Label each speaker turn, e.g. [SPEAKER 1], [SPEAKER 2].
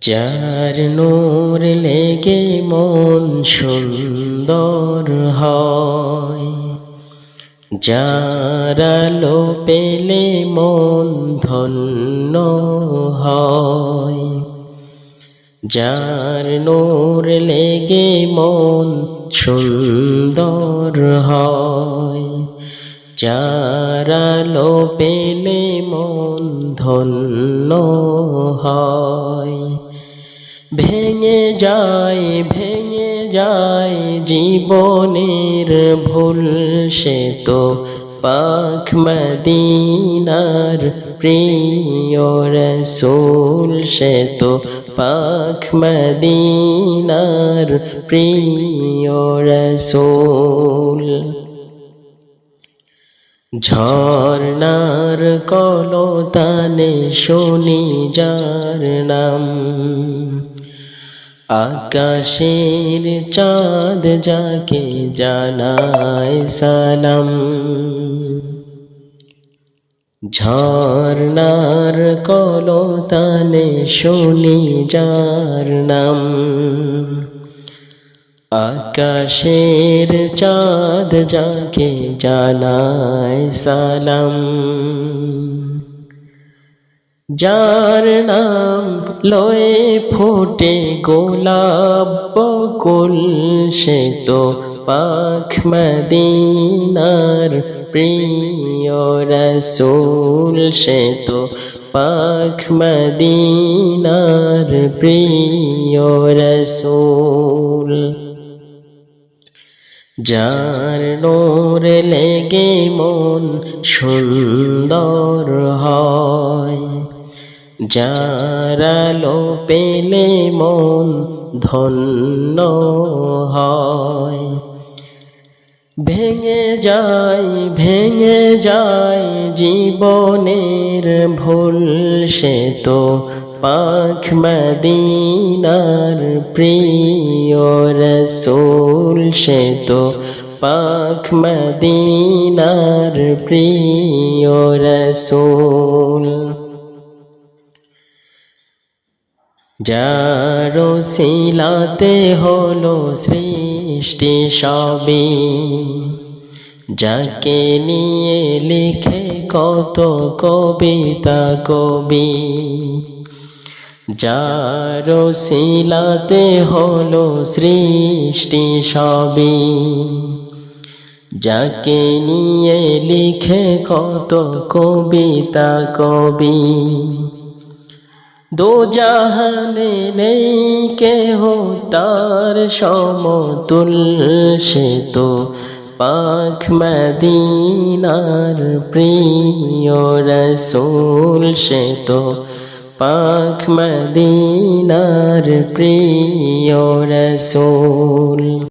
[SPEAKER 1] যার নূর লেগে মন সুন্দর হয়, যার আলো পেলে মন ধন্য হয়, যার নূর লেগে মন সুন্দর হয়, যার আলো পেলে মন ধন্য হয়। ভেঙে যায় ভেঙে যায় জীবনের ভুল। সে তো পাখ মদিনার প্রিয় রসুল। সে তো পাখ মদিনার প্রিয় রসুল। ঝর্ণার কলতানে শুনি যার নাম। আকাশের চাঁদ যাকে জানায় সালাম। ঝর্ণার কলতানে শুনি যার নাম। আকাশের চাঁদ যাকে জানায় সালাম। যার নাম লয়ে ফোটে গোলাপ বকুল, সে তো পাখ মদিনার প্রিয় রসুল, সে তো পাখ মদিনার প্রিয় রসুল। যার নোর লেগে মন সুন্দর যার আলো পেলে মন ধন্য হয়। ভেঙে যায় ভেঙে যায় জীবনের ভুল, সে তো পাখ মদিনার প্রিয় রসুল, সে তো পাখ মদিনার প্রিয় রসুল। যারো শিলাতে হলো সৃষ্টি সবই, যাকে নিয়ে লিখে কত কবিতা কবি, যারো শিলাতে হলো সৃষ্টি সবই, যাকে নিয়ে লিখে কত কবিতা কবি। দো জাহানে নেই কেহ তার সমতুল, সে তো পাখ মদিনার প্রিয় রসুল, সে তো পাখ মদিনার প্রিয় রসুল।